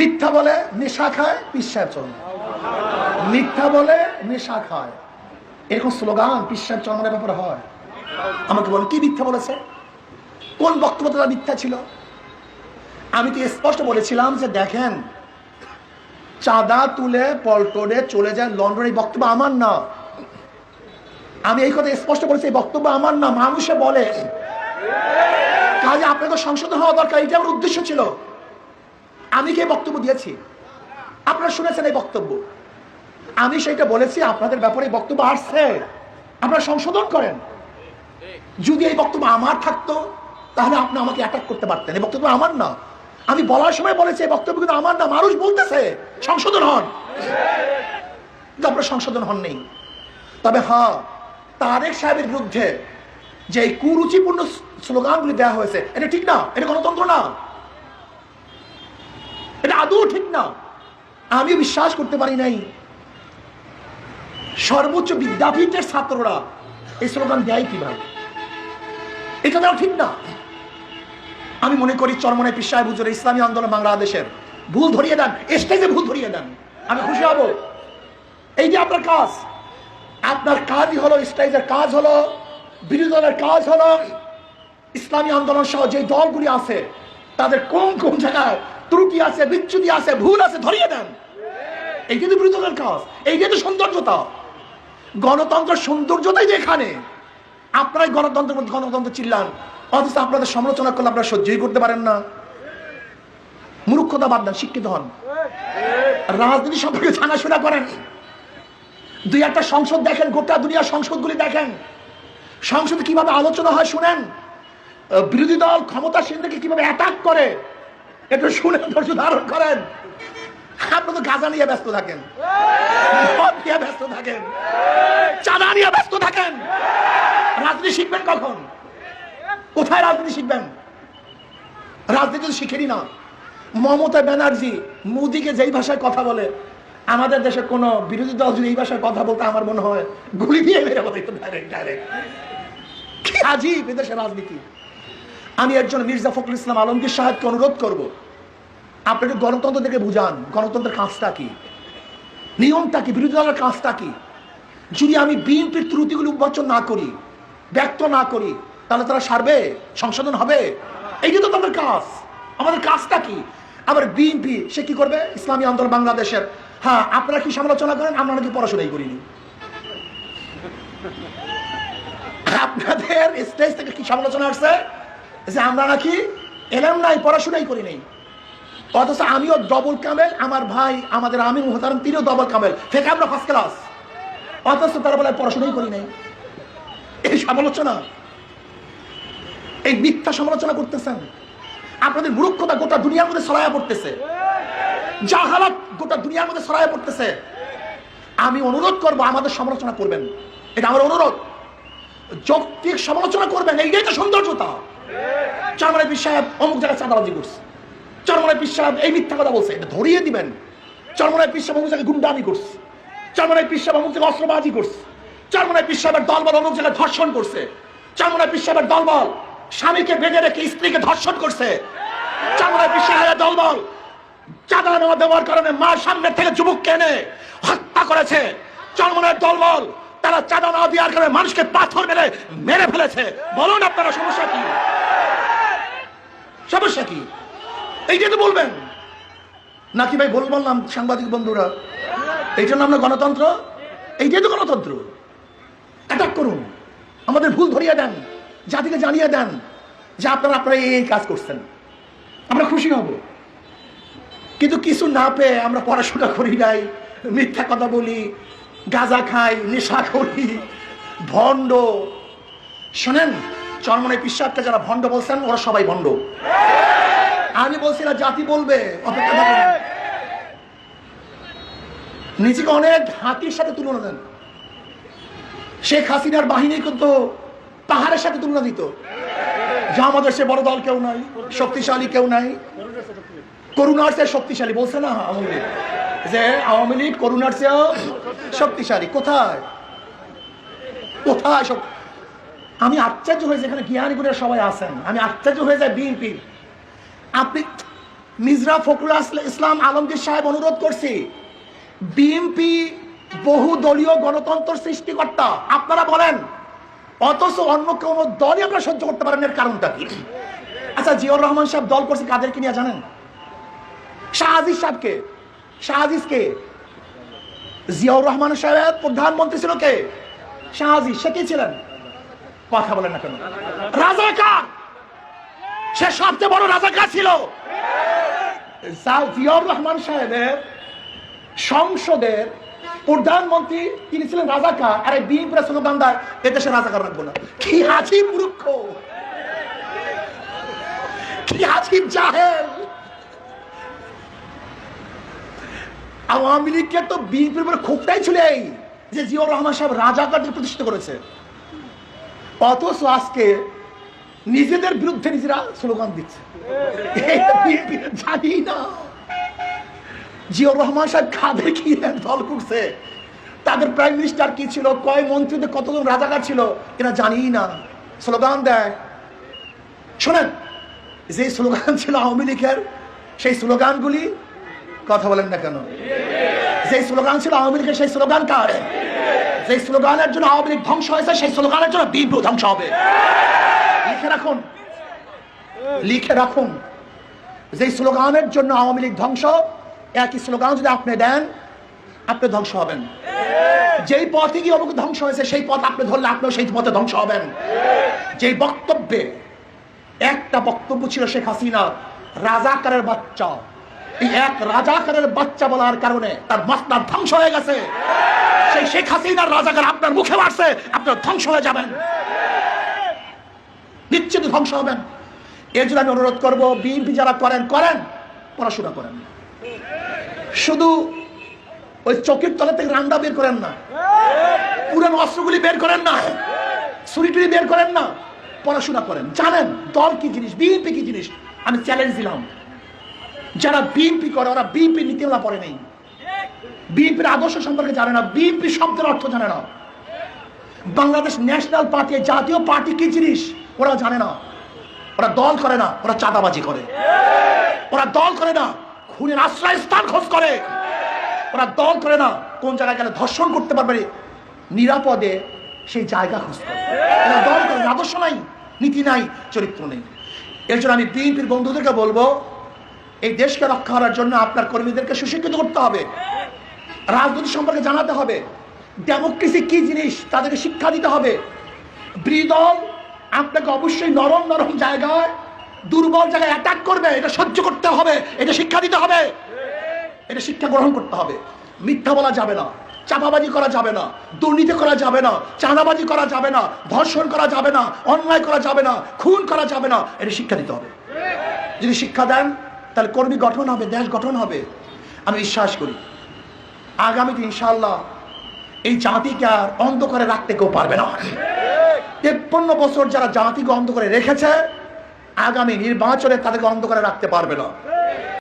মিথ্যা বলে নেশা খায়, পিসার চলে মিথ্যা বলে নেশা খায়। এরকম স্লোগান পিসার চরমের ব্যাপারে হয়। আমাকে বলেন কি মিথ্যা বলেছে? কোন বক্তব্য তারা মিথ্যা ছিল? আমি তো স্পষ্ট বলেছিলাম যে, দেখেন, চাঁদা তুলে পল্টনে চলে যায় লন্ডন এই বক্তব্য আমার না। আমি এই কথা স্পষ্ট বলেছি, এই বক্তব্য আমার না। মানুষে বলে। কাজে আপনাকে সংশোধন হওয়া দরকার, এটা আমার উদ্দেশ্য ছিল। আমি কি বক্তব্য দিয়েছি? আপনারা শুনেছেন এই বক্তব্য। আমি সেইটা বলেছি, আপনাদের ব্যাপারে বক্তব্য আসছে। আপনারা সংশোধন করেন। যদি এই বক্তব্য আমার থাকতো, তাহলে আপনি আমাকে অ্যাটাক করতে পারতেন। এই বক্তব্য আমার না। আমি বলার সময় বলেছি, এই বক্তব্য কিন্তু আমার না, মানুষ বলতেছে। সংশোধন হন। কিন্তু আপনার সংশোধন হন নেই তবে হ্যাঁ তারেক সাহেবের বিরুদ্ধে যে কুরুচিপূর্ণ স্লোগানগুলি দেওয়া হয়েছে, এটা ঠিক না, এটা গণতন্ত্র না। আদৌ ঠিক না। আমি বিশ্বাস করতে পারি নাই। সর্বোচ্চ বিদ্যাপীঠের ছাত্ররা এই স্লোগান দেয় কীভাবে? এটা দেওয়া ঠিক না। আমি মনে করি চরমনে পিসায় হুজুর ইসলামী আন্দোলন বাংলাদেশের ভুল ধরিয়ে দেন, স্টেজে ভুল ধরিয়ে দেন। আমি খুশি হব। এই যে আপনার কাজ, আপনার কাজই হলো স্টেজের কাজ হলো, বিরোধী দলের কাজ হলো, ইসলামী আন্দোলন সহ যে দলগুলি আছে, তাদের কোন কোন জায়গায় ত্রুটি আছে, বিচ্যুতি আছে, ভুল আছে, ধরিয়ে দেন। এই কিন্তু বিরোধী কাজ, এই কিন্তু সৌন্দর্যতা। গণতন্ত্রের সৌন্দর্যতাই যে এখানে। আপনারাই গণতন্ত্রের মধ্যে গণতন্ত্র চিল্লান, অথচ আপনাদের সমালোচনা করলে আপনারা সহ্যই করতে পারেন না। মূর্খতা বাদ দেন, শিক্ষিত হন। রাজনীতি সম্পর্কে জানাশোনা করেন। দুই একটা সংসদ দেখেন, গোটা দুনিয়ার সংসদগুলি দেখেন। সংসদে কীভাবে আলোচনা হয় শুনেন? বিরোধী দল ক্ষমতাসীনদেরকে কীভাবে অ্যাটাক করে? একটু শুনে ধৈর্য ধারণ করেন। আপনি তো গাজা নিয়ে ব্যস্ত থাকেন। ব্যস্ত থাকেন। চাঁদা নিয়ে ব্যস্ত থাকেন। রাজনীতি শিখবেন কখন? কোথায় রাজনীতি শিখবেন? রাজনীতি তো শিখেনি না। মমতা ব্যানার্জি মোদিকে যেই ভাষায় কথা বলে, আমাদের দেশে কোনো বিরোধী দল যদি এই ভাষায় কথা বলতে আমার মনে হয় গুলি দিয়ে মেরে বলে ডাইরেক্ট ডাইরেক্ট আজই বিদেশের রাজনীতি। আমি একজন মির্জা ফখরুল ইসলাম আলমগীর সাহেবকে অনুরোধ করব আপনি একটু গণতন্ত্র থেকে বুঝান, গণতন্ত্রের কাজটা কি? নিয়মটা কি? বিরোধী দলের কাজটা কি? যদি আমি বিএনপির ত্রুটিগুলি উন্মোচন না করি, ব্যক্ত না করি, তাহলে তারা সারবে? সংশোধন হবে? এই তো তাদের কাজ। আমাদের কাজটা কি? আবার বিএনপি, সে কি করবে? ইসলামী আন্দোলন বাংলাদেশের। হ্যাঁ আপনারা কি সমালোচনা করেন? আমরা নাকি পড়াশোনাই করিনি। আপনাদের স্টেজ থেকে কি সমালোচনা আসছে? যে আমরা নাকি এলাম নাই, পড়াশোনাই করি নাই। অথচ আমিও ডবল কামেল আমার ভাই, আমাদের আমি মোহতারাম, তিনিও ডবল কামেল থেকে আমরা ফার্স্ট ক্লাস অথচ তারা বলে পড়াশোনাই করি নাই। এই সমালোচনা, এই মিথ্যা সমালোচনা করতেছেন। আপনাদের মূর্খতা গোটা দুনিয়ার মধ্যে ছড়াইয়া পড়তেছে। জাহালাত গোটা দুনিয়ার মধ্যে ছড়াইয়া পড়তেছে। আমি অনুরোধ করব, আমাদের সমালোচনা করবেন। এটা আমার অনুরোধ। যৌক্তিক সমালোচনা করবেন, এইটাই তো সৌন্দর্যতা। চারমানের পীর অমুক জায়গায় চাঁদাবাজি করছে। চারমানের পীর এই মিথ্যা কথা বলছে, এটা ধরিয়ে দিবেন। চারমানের পীর অমুক জায়গায় গুন্ডামি করছে। চারমানের পীর সাহেব অমুক জায়গায় অস্ত্রবাজি করছে। চারমানের পীর দলবল অমুক জায়গায় ধর্ষণ করছে। চারমানের পীর দলবল স্বামীকে বেঁধে রেখে স্ত্রীকে ধর্ষণ করছে। চারমানের পীর সাহেবের দলবল চাঁদা নেওয়া দেওয়ার কারণে মা সামনে থেকে যুবককে এনে হত্যা করেছে। চরমনের দলবল তারা চাঁদা না দেওয়ার কারণে মানুষকে পাথর মেরে মেরে ফেলেছে। বলুন আপনারা সমস্যা কি? সমস্যা কি? এইটাই তো বলবেন। নাকি ভাই ভুল বললাম সাংবাদিক বন্ধুরা? এই জন্য আমরা গণতন্ত্র? এইটাই তো গণতন্ত্র। অ্যাটাক করুন। আমাদের ভুল ধরিয়ে দেন। জাতিকে জানিয়ে দেন যে আপনারা আপনারা এই এই কাজ করছেন। আমরা খুশি হব। কিন্তু কিছু না পেয়ে আমরা পড়াশোনা করি নাই, মিথ্যা কথা বলি, গাঁজা খাই, নেশা করি, ভণ্ড। শোনেন চরমনে পিসাবকে যারা ভণ্ড বলছেন, ওরা সবাই ভণ্ড। আমি বলছি না, জাতি বলবে। অপেক্ষা। নিজেকে অনেক হাতির সাথে তুলনা দেন। শেখ হাসিনার বাহিনী কিন্তু পাহাড়ের সাথে তুলনা দিত। যা আমাদের সে বড় দল কেউ নাই, শক্তিশালী কেউ নাই। করুণার চেয়ে শক্তিশালী, বলছে না আওয়ামী লীগ? যে আওয়ামী লীগ করুণার চেয়েও শক্তিশালী, কোথায়? কোথায় আমি আশ্চর্য হয়ে যেখানে জ্ঞানী গুণের সবাই আছেন, আমি আশ্চর্য হয়ে যাই বিএনপির। মিজরা ফখরুল ইসলাম আলমগীর সাহেব অনুরোধ করছি বিএনপি বহু দলীয় গণতন্ত্র সৃষ্টিকর্তা, আপনারা বলেন, অথচ অন্য কোনো দলই আপনারা সহ্য করতে পারেন এর কারণটা কি? আচ্ছা জিয়র রহমান সাহেব দল করছে কাদেরকে নিয়ে জানেন? শাহাজিজ সাহেবকে। শাহাজিজকে জিয়াউর রহমান সাহেব প্রধানমন্ত্রী ছিল কে? শাহাজি সে কে ছিলেন? কথা বলেন না কেন। রাজাকার! সে সবচেয়ে বড় রাজাকার ছিল। রহমান সাহেবের সংসদের প্রধানমন্ত্রী, তিনি ছিলেন রাজাকার। আর বিএনপির স্লোগান দেয় এদেশে রাজাকার রাখব না। কি হাজিব মূর্খ! কি জাহেল! আওয়ামী লীগকে তো বিএনপির উপরে ছিল এই যে জিয়াউর রহমান সাহেব রাজাকারদের প্রতিষ্ঠিত করেছে। অথচ আজকে নিজেদের বিরুদ্ধে নিজেরা স্লোগান দিচ্ছে। জানি না। জিয়াউর রহমান সাহেব কাদের কি দল করছে। তাদের প্রাইম মিনিস্টার কি ছিল, কয় মন্ত্রীদের কতজন রাজাকার ছিল, এরা জানি না। স্লোগান দেয়। শোনেন, যে স্লোগান ছিল আওয়ামী লীগের, সেই স্লোগানগুলি কথা বলেন না কেন? যে স্লোগান ছিল আওয়ামী লীগের, সেই স্লোগান কার? যে স্লোগানের জন্য আওয়ামী লীগ ধ্বংস হয়েছে, সেই স্লোগানের জন্য বিপ্লব ধ্বংস হবে। লিখে রাখুন। লিখে রাখুন। যে স্লোগানের জন্য আওয়ামী লীগ ধ্বংস, একই স্লোগান যদি আপনি দেন, আপনি ধ্বংস হবেন। যেই পথে গিয়ে অমুক ধ্বংস হয়েছে, সেই পথ আপনি ধরলে আপনিও সেই পথে ধ্বংস হবেন। যেই বক্তব্যে একটা বক্তব্য ছিল শেখ হাসিনা রাজাকারের বাচ্চা। এই এক রাজাকারের বাচ্চা বলার কারণে তার মাস্টার ধ্বংস হয়ে গেছে। সেই শেখ হাসিনার রাজাকার আপনার মুখে মারছে আপনার ধ্বংস হয়ে যাবেন। ধ্বংস হবেন। এর জন্য আমি অনুরোধ করব, বিএনপি যারা করেন করেন। পড়াশোনা করেন। শুধু ওই চোখের তলা থেকে রান্ডা বের করেন না। পুরানো অস্ত্রগুলি বের করেন না। ছুরি টুরি বের করেন না। পড়াশোনা করেন। জানেন দল কি জিনিস, বিএনপি কি জিনিস? আমি চ্যালেঞ্জ দিলাম। যারা বিএনপি করে, ওরা বিএনপি নীতিমালা পড়ে নেই। বিএনপির আদর্শ সম্পর্কে জানে না। বিএনপি শব্দের অর্থ জানে না। বাংলাদেশ ন্যাশনাল পার্টি, জাতীয় পার্টি কি জিনিস? ওরা জানে না। ওরা দল করে না, ওরা চাঁদাবাজি করে। ওরা দল করে না, খুনের আশ্রয় স্থান খোঁজ করে। ওরা দল করে না, কোন জায়গায় গেলে ধর্ষণ করতে পারবে নিরাপদে সেই জায়গা খোঁজ করে। এরা দল করে আদর্শ নাই, নীতি নাই, চরিত্র নেই। এর জন্য আমি বিএনপির বন্ধুদেরকে বলব, এই দেশকে রক্ষা করার জন্য আপনার কর্মীদেরকে সুশিক্ষিত করতে হবে। রাজনীতি সম্পর্কে জানাতে হবে। ডেমোক্রেসি কি জিনিস? তাদেরকে শিক্ষা দিতে হবে। বিদল আপনাকে অবশ্যই নরম নরম জায়গায় দুর্বল জায়গায় অ্যাটাক করবে। এটা সহ্য করতে হবে। এটা শিক্ষা দিতে হবে। এটা শিক্ষা গ্রহণ করতে হবে। মিথ্যা বলা যাবে না। চাপাবাজি করা যাবে না। দুর্নীতি করা যাবে না। চাঁদাবাজি করা যাবে না। ধর্ষণ করা যাবে না। অন্যায় করা যাবে না। খুন করা যাবে না। এটা শিক্ষা দিতে হবে। যদি শিক্ষা দেন, তাহলে কর্মী গঠন হবে, দেশ গঠন হবে। আমি বিশ্বাস করি, আগামীতে ইনশাল্লাহ এই জাতিকে আর অন্ধকারে রাখতে কেউ পারবে না। তেপ্পন্ন বছর যারা জাতিকে অন্ধকারে রেখেছে আগামী নির্বাচনে তাদেরকে অন্ধকারে রাখতে পারবে না।